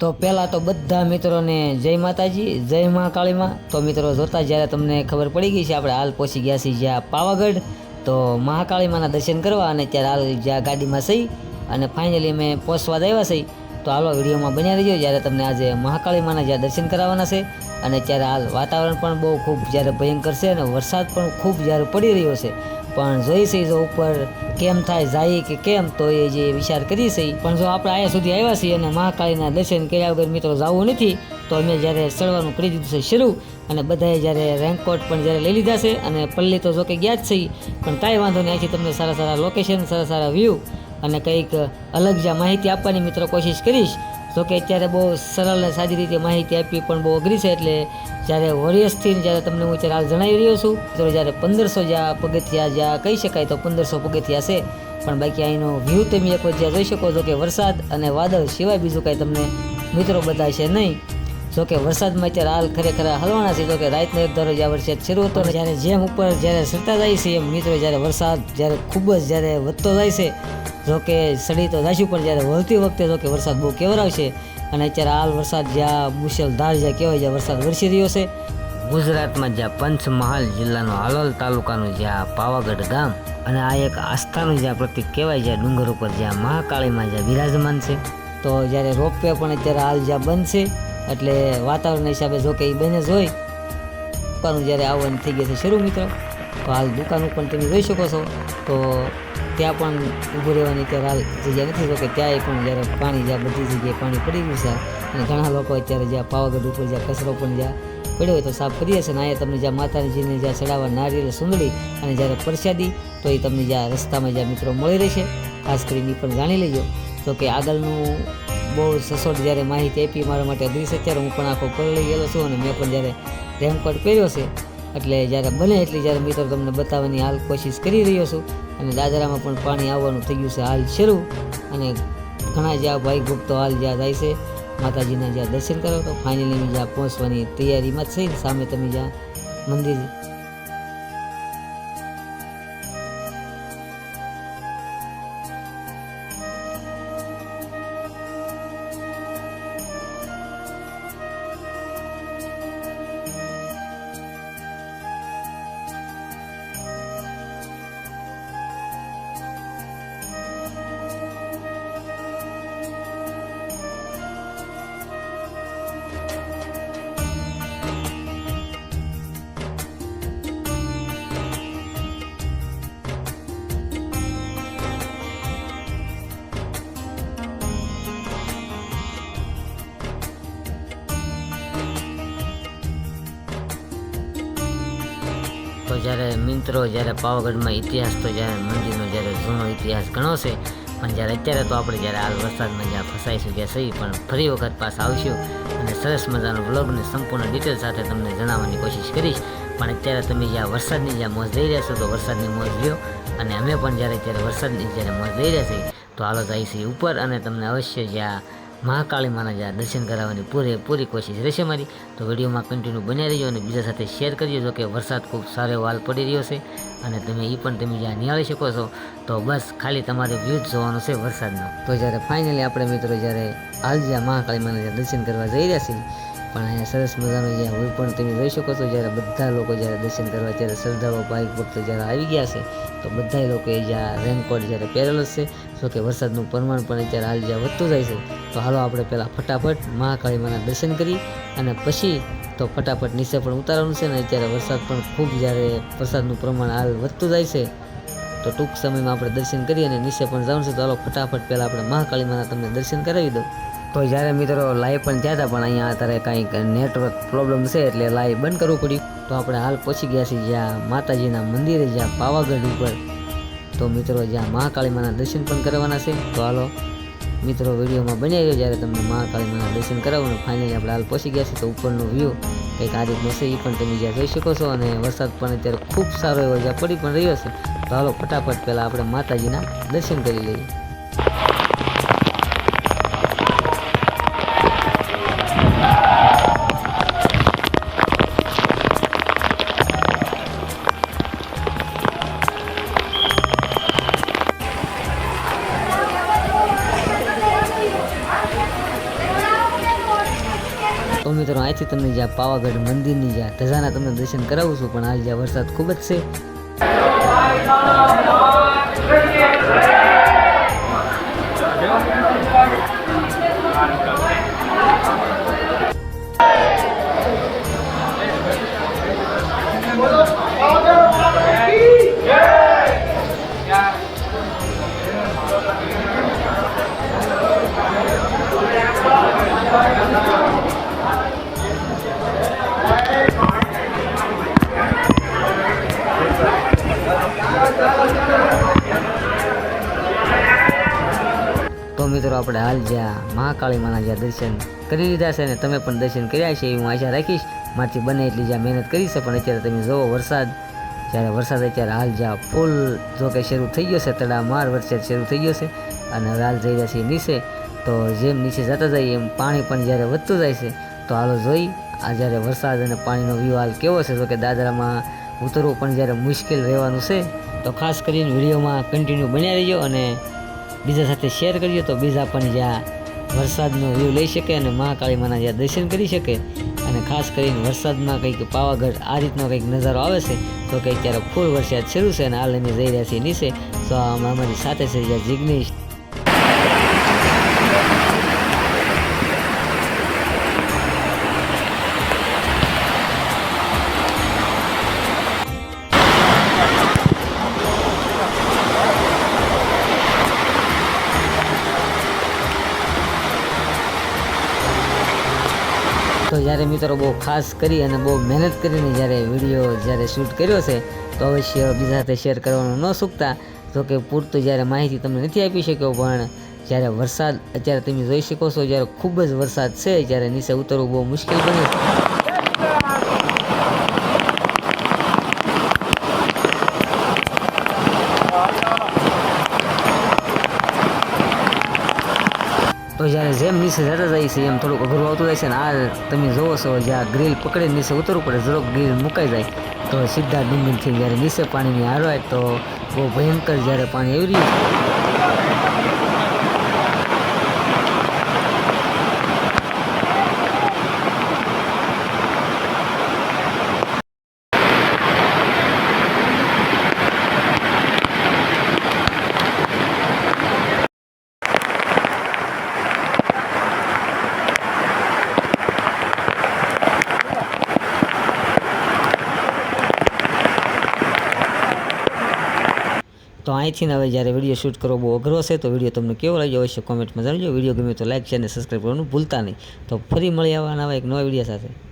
તો પહેલાં તો બધા મિત્રોને જય માતાજી, જય મહાકાળીમાં તો મિત્રો, જોતા જ્યારે તમને ખબર પડી ગઈ છે, આપણે હાલ પહોંચી ગયા છીએ જ્યાં પાવાગઢ, તો મહાકાળીમાના દર્શન કરવા અને ત્યારે હાલ જ્યાં ગાડીમાં સહી અને ફાઇનલી અમે પહોંચવા આવ્યા છીએ. તો હાલો વિડીયોમાં બન્યા રહીજો, જ્યારે તમને આજે મહાકાળીમાના જ્યાં દર્શન કરાવવાના છે અને ત્યારે હાલ વાતાવરણ પણ બહુ ખૂબ જ્યારે ભયંકર છે અને વરસાદ પણ ખૂબ જ્યારે પડી રહ્યો છે. પણ જોઈ છે જો ઉપર કેમ થાય, જાય કે કેમ, તો એ જે વિચાર કરી છે. પણ જો આપણે અહીંયા સુધી આવ્યા છીએ અને મહાકાળીના દર્શન કર્યા વગર મિત્રો જવું નથી, તો અમે જ્યારે ચડવાનું કરી દીધું છે શરૂ, અને બધાએ જ્યારે રેનકોટ પણ જ્યારે લઈ લીધા છે, અને પલ્લી તો જોકે ગયા જ છે, પણ કાંઈ વાંધો નહીં, અહીંથી તમને સારા સારા લોકેશન સારા સારા વ્યૂ અને કંઈક અલગ જ્યાં માહિતી આપવાની મિત્રો કોશિશ કરીશ. જો કે અત્યારે બહુ સરળ અને સાદી રીતે માહિતી આપી, પણ બહુ અઘરી છે એટલે જ્યારે વોરિયર્સથી જ્યારે તમને હું અત્યારે હાલ જણાવી રહ્યો છું, તો જ્યારે પંદરસો જ્યાં પગથિયા જ્યાં કહી શકાય તો પંદરસો પગથિયા છે. પણ બાકી અહીંનો વ્યૂ તમે એક વખત જ્યાં જોઈ શકો છો કે વરસાદ અને વાદળ સિવાય બીજું કાંઈ તમને મિત્રો બતાવશે નહીં. જો કે વરસાદમાં અત્યારે હાલ ખરેખર હલવાના છે જો કે રાતનો એક ધારો જ્યાં વરસાદ શરૂ હતો ને જ્યારે જેમ ઉપર જ્યારે સરતા જાય છે એમ મિત્રો જ્યારે વરસાદ જ્યારે ખૂબ જ જ્યારે વધતો જાય છે જો કે સડી તો જાશું પણ જ્યારે વળતી વખતે જો કે વરસાદ બહુ કેવરાવશે અને અત્યારે હાલ વરસાદ જ્યાં મુશળધાર જ્યાં કહેવાય જ્યાં વરસાદ વરસી રહ્યો છે. ગુજરાતમાં જ્યાં પંચમહાલ જિલ્લાનો હાલોલ તાલુકાનું જ્યાં પાવાગઢ ગામ અને આ એક આસ્થાનું જ્યાં પ્રતિક કહેવાય જ્યાં ડુંગર ઉપર જ્યાં મહાકાળીમાં જ્યાં બિરાજમાન છે. તો જ્યારે રોપવે પણ અત્યારે હાલ જ્યાં બંધ છે એટલે વાતાવરણના હિસાબે જો કે એ બને જ હોય. દુકાનું જ્યારે આવવાનું થઈ ગયા છે શરૂ મિત્રો, તો હાલ દુકાન પણ તમે જોઈ શકો છો. તો ત્યાં પણ ઊભું રહેવાની અત્યારે હાલ જગ્યા નથી જો કે ત્યાંય પણ જ્યારે પાણી જ્યાં બધી જગ્યાએ પાણી પડી ગયું છે, અને ઘણા લોકો અત્યારે જ્યાં પાવાગઢ ઉપર જ્યાં કચરો પણ જ્યાં પડ્યો હોય તો સાફ કરીએ છીએ અને અહીંયા તમને જ્યાં માતાજીને જ્યાં ચડાવવા નારિયેળ સુંદડી અને જ્યારે પ્રસાદી, તો એ તમને જ્યાં રસ્તામાં જ્યાં મિત્રો મળી રહેશે. ખાસ કરીને પણ જાણી લેજો. તો કે આગળનું બહુ સસોટ જ્યારે માહિતી આપી મારા માટે અઘરી છે ત્યારે હું પણ આખો પલળી ગયેલો છું અને મેં પણ જ્યારે રેમકોટ પહેર્યો છે, એટલે જ્યારે બને એટલી જ્યારે મિત્રો તમને બતાવવાની હાલ કોશિશ કરી રહ્યો છું અને દાદરામાં પણ પાણી આવવાનું થઈ ગયું છે, હાલ શરૂ. અને ઘણા જ્યાં ભાઈ ભક્તો હાલ જ્યાં જાય છે, માતાજીના જ્યાં દર્શન કરો તો ફાઇનલી જ્યાં પહોંચવાની તૈયારીમાં જ છે સામે તમે જ્યાં મંદિર જ્યારે મિત્રો, જ્યારે પાવાગઢમાં ઇતિહાસ, તો જ્યારે મંદિરનો જ્યારે જૂનો ઇતિહાસ ઘણો છે, પણ જ્યારે અત્યારે તો આપણે જ્યારે હાલ વરસાદમાં જ્યાં ફસાઈશું ત્યાં સહી પણ ફરી વખત પાછા આવશું. અને સરસ મજાનો બ્લોગની સંપૂર્ણ ડિટેલ સાથે તમને જણાવવાની કોશિશ કરીશ. પણ અત્યારે તમે જ્યાં વરસાદની જ્યાં મોજ લઈ રહ્યા છો, તો વરસાદની મોજ લ્યો. અને અમે પણ જ્યારે અત્યારે વરસાદની જ્યારે મોજ લઈ રહ્યા છીએ, તો હાલો છે ઉપર અને તમને અવશ્ય જ્યાં મહાકાળી માના દર્શન કરાવવાની પૂરેપૂરી કોશિશ રહેશે મારી. તો વિડીયોમાં કન્ટિન્યુ બન્યા રહ્યો અને બીજા સાથે શેર કરજો જો કે વરસાદ ખૂબ સારો એવો હાલ પડી રહ્યો છે અને તમે એ પણ તમે જ્યાં નિહાળી શકો છો, તો બસ ખાલી તમારે વ્યૂ જ જોવાનો છે વરસાદનો. તો જ્યારે ફાઇનલી આપણે મિત્રો જ્યારે હાલ જ્યાં મહાકાળી માના દર્શન કરવા જઈ રહ્યા છીએ પણ અહીંયા સરસ મજાનો જ્યાં હોય પણ તમે જોઈ શકો છો, જ્યારે બધા લોકો જ્યારે દર્શન કરવા, ત્યારે શ્રદ્ધાળુઓ ભાઈ ભક્તો જ્યારે આવી ગયા છે, તો બધા લોકોએ જ્યાં રેનકોટ જ્યારે પહેરેલો છે, જો કે વરસાદનું પ્રમાણ પણ અત્યારે હાલ જ્યાં વધતું જાય છે, તો હાલો આપણે પહેલાં ફટાફટ મહાકાળી માના દર્શન કરી અને પછી તો ફટાફટ નીચે પણ ઉતારવાનું છે ને અત્યારે વરસાદ પણ ખૂબ જ્યારે વરસાદનું પ્રમાણ હાલ વધતું જાય છે, તો ટૂંક સમયમાં આપણે દર્શન કરી અને નીચે પણ જવાનું છે, તો હાલો ફટાફટ પહેલાં આપણે મહાકાળી માના તમને દર્શન કરાવી દઉં. તો જ્યારે મિત્રો લાઈવ પણ થયા હતા, પણ અહીંયા અત્યારે કંઈક નેટવર્ક પ્રોબ્લેમ છે એટલે લાઈવ બંધ કરવું પડ્યું. તો આપણે હાલ પહોંચી ગયા છીએ જ્યાં માતાજીના મંદિરે, જ્યાં પાવાગઢ ઉપર. તો મિત્રો, જ્યાં મહાકાળી માના દર્શન પણ કરવાના છે. તો હાલો, મિત્રો, વિડીયોમાં બની ગયો જ્યારે તમને મહાકાળી માના દર્શન કરાવવાનું ફાઇનલી આપણે હાલ પહોંચી ગયા છે તો ઉપરનો વ્યૂ કંઈક આ રીતનો છે, એ પણ તમે જ્યાં જોઈ શકો છો. અને વરસાદ પણ અત્યારે ખૂબ સારો એવો જ્યાં પડી પણ રહ્યો છે. તો હાલો, ફટાફટ પહેલાં આપણે માતાજીના દર્શન કરી લઈએ. મિત્રો, અહીંથી તમને જ્યાં પાવાગઢ મંદિરની જ્યાં ધજાના તમને દર્શન કરાવું છું, પણ હાલ જ્યાં વરસાદ ખૂબ જ છે. મિત્રો, આપણે હાલ જ્યાં મહાકાળી માના જ્યાં દર્શન કરી લીધા છે અને તમે પણ દર્શન કર્યા છે એવી હું આશા રાખીશ. માથી બને એટલી જ્યાં મહેનત કરી છે, પણ અત્યારે તમે જુઓ વરસાદ. જ્યારે વરસાદ અત્યારે હાલ જ્યાં ફૂલ જો કે શરૂ થઈ ગયો છે તડામાર વરસાદ શરૂ થઈ ગયો છે અને હવે હાલ જઈ રહ્યા છે નીચે. તો જેમ નીચે જતા જઈએ એમ પાણી પણ જ્યારે વધતું જાય છે, તો હાલો જોઈ આ જ્યારે વરસાદ અને પાણીનો વ્યૂ હાલ કેવો છે. તો કે દાદરામાં ઉતરવું પણ જ્યારે મુશ્કેલ રહેવાનું છે, તો ખાસ કરીને વિડીયોમાં કન્ટિન્યુ બન્યા રહીજો અને બીજા સાથે શેર કરીએ તો બીજા પણ જ્યાં વરસાદનો વ્યૂ લઈ શકે અને મહાકાળી માના જ્યાં દર્શન કરી શકે. અને ખાસ કરીને વરસાદમાં કંઈક પાવાગઢ આ રીતનો કંઈક નજારો આવે છે, તો કંઈક ત્યારે ફૂલ વરસાદ શરૂ છે અને હાલ અમે જઈ રહ્યા છીએ નીચે. તો અમારી સાથે છે જ્યાં જિગ્નેશ. તો જ્યારે મિત્રો બહુ ખાસ કરી અને બહુ મહેનત કરીને જ્યારે વીડિયો જ્યારે શૂટ કર્યો છે, તો અવશ્ય બીજા સાથે શેર કરવાનું ન ચૂકતા તો કે પૂરતું જ્યારે માહિતી તમને નથી આપી શક્યો, પણ જ્યારે વરસાદ, અત્યારે તમે જોઈ શકો છો, જ્યારે ખૂબ જ વરસાદ છે જ્યારે નીચે ઉતરવું બહુ મુશ્કેલ બને છે તો જ્યારે જેમ નીચે જતા જાય છે એમ થોડુંક અઘરું આવતું જાય છે ને આ તમે જોવો છો જ્યાં ગ્રીલ પકડીને નીચે ઉતરવું પડે, જરાક ગ્રીલ મુકાઈ જાય, તો સીધા ડુંગરથી જ્યારે નીચે પાણીની હાર તો બહુ ભયંકર જ્યારે પાણી આવી રહ્યું તો અહીંથી હવે જ્યારે વીડિયો શૂટ કરવો બહુ અઘરો છે, તો વીડિયો તમને કેવો લાગ્યો અવશ્ય કોમેન્ટમાં જણાવજો. વીડિયો ગમે તો લાઈક છે અને સબસ્ક્રાઈબ કરવાનું ભૂલતા નહીં. તો ફરી મળી આવવાના એક નવા વીડિયો સાથે.